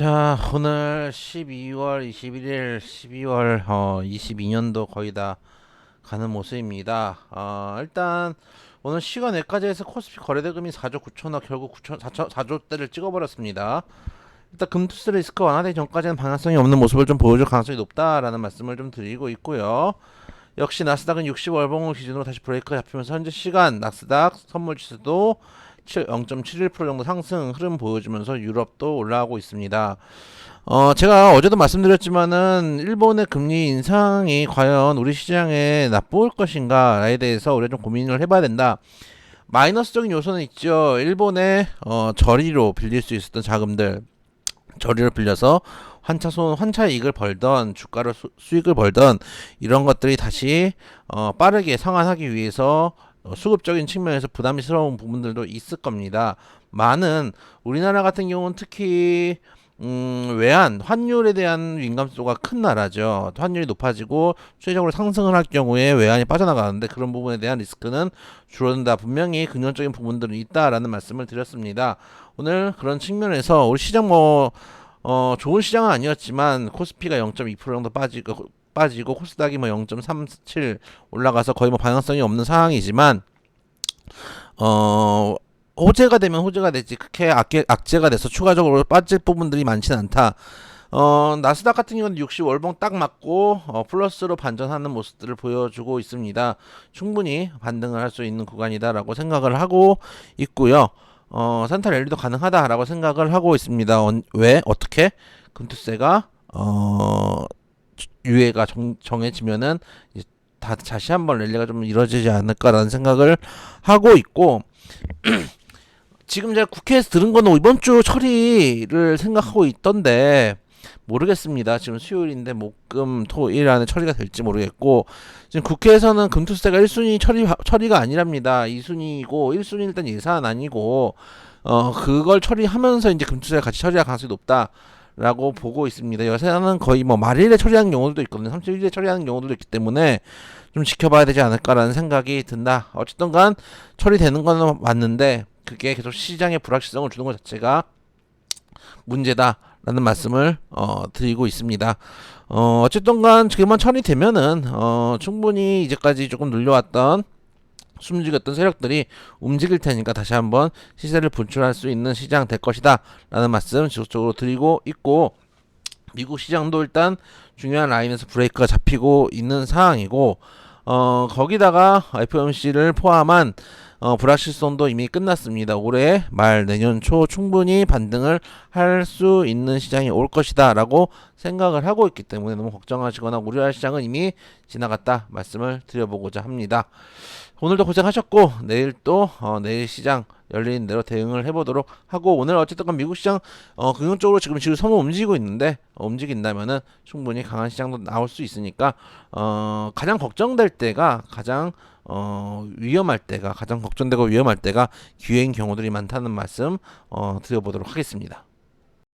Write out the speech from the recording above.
자, 오늘 12월 21일, 12월 어, 22년도 거의 다 가는 모습입니다. 어, 일단 오늘 시간 내까지 해서 코스피 거래대금이 4조 9천억 결국 9천 4조, 4조대를 찍어버렸습니다. 일단 금투스 리스크 완화되기 전까지는 방향성이 없는 모습을 좀 보여줄 가능성이 높다라는 말씀을 좀 드리고 있고요. 역시 나스닥은 60월봉을 기준으로 다시 브레이크가 잡히면서 현재 시간 나스닥 선물 지수도 0.71% 정도 상승 흐름 보여주면서 유럽도 올라가고 있습니다. 어, 제가 어제도 말씀드렸지만은 일본의 금리 인상이 과연 우리 시장에 나쁠 것인가에 대해서 우리가 좀 고민을 해봐야 된다. 마이너스적인 요소는 있죠. 일본의 어, 저리로 빌릴 수 있었던 자금들 저리로 빌려서 환차 손 환차 이익을 벌던 주가를 수, 수익을 벌던 이런 것들이 다시 어, 빠르게 상환하기 위해서 어, 수급적인 측면에서 부담스러운 부분들도 있을 겁니다. 많은 우리나라 같은 경우는 특히 음, 외환 환율에 대한 민감도가 큰 나라죠. 환율이 높아지고 추세적으로 상승을 할 경우에 외환이 빠져나가는데 그런 부분에 대한 리스크는 줄어든다. 분명히 긍정적인 부분들은 있다라는 말씀을 드렸습니다. 오늘 그런 측면에서 우리 시장 뭐 어, 좋은 시장은 아니었지만 코스피가 0.2% 정도 빠지고 빠지고 코스닥이 뭐 0.37 올라가서 거의 뭐 방향성이 없는 상황이지만 어 호재가 되면 호재가 되지 그렇게 악재, 악재가 돼서 추가적으로 빠질 부분들이 많지는 않다. 어, 나스닥 같은 경우는 60 월봉 딱 맞고 어, 플러스로 반전하는 모습들을 보여주고 있습니다. 충분히 반등을 할 수 있는 구간이다라고 생각을 하고 있고요. 어, 산타 랠리도 가능하다라고 생각을 하고 있습니다. 어, 왜 어떻게 금투세가 어, 유예가 정, 정해지면은 다 다시 한번 랠리가 좀 이루어지지 않을까라는 생각을 하고 있고 지금 제가 국회에서 들은 거는 이번 주 처리를 생각하고 있던데 모르겠습니다. 지금 수요일인데 목금 토 일 안에 처리가 될지 모르겠고 지금 국회에서는 금투세가 1순위 처리 처리가 아니랍니다. 2순위고 1순위 일단 예산 아니고 어 그걸 처리하면서 이제 금투세가 같이 처리할 가능성이 높다. 라고 보고 있습니다. 요새는 거의 뭐 말일에 처리하는 경우도 있거든요. 31일에 처리하는 경우도 있기 때문에 좀 지켜봐야 되지 않을까라는 생각이 든다. 어쨌든 간 처리되는 거는 맞는데 그게 계속 시장에 불확실성을 주는 것 자체가 문제다 라는 말씀을 어, 드리고 있습니다. 어, 어쨌든 간 그만 처리되면은 어, 충분히 이제까지 조금 눌려왔던 숨죽였던 세력들이 움직일 테니까 다시 한번 시세를 분출할 수 있는 시장 될 것이다. 라는 말씀 지속적으로 드리고 있고 미국 시장도 일단 중요한 라인에서 브레이크가 잡히고 있는 상황이고 어 거기다가 FOMC를 포함한 어, 불확실성도 이미 끝났습니다. 올해 말 내년 초 충분히 반등을 할 수 있는 시장이 올 것이다라고 생각을 하고 있기 때문에 너무 걱정하시거나 우려할 시장은 이미 지나갔다 말씀을 드려보고자 합니다. 오늘도 고생하셨고 내일 또 어, 내일 시장 열리는 대로 대응을 해보도록 하고 오늘 어쨌든 간 미국 시장 어, 긍정적으로 지금 지금 선호 움직이고 있는데 어, 움직인다면은 충분히 강한 시장도 나올 수 있으니까 어, 가장 걱정될 때가 가장 어, 위험할 때가 가장 걱정되고 위험할 때가 기회인 경우들이 많다는 말씀 어, 드려보도록 하겠습니다.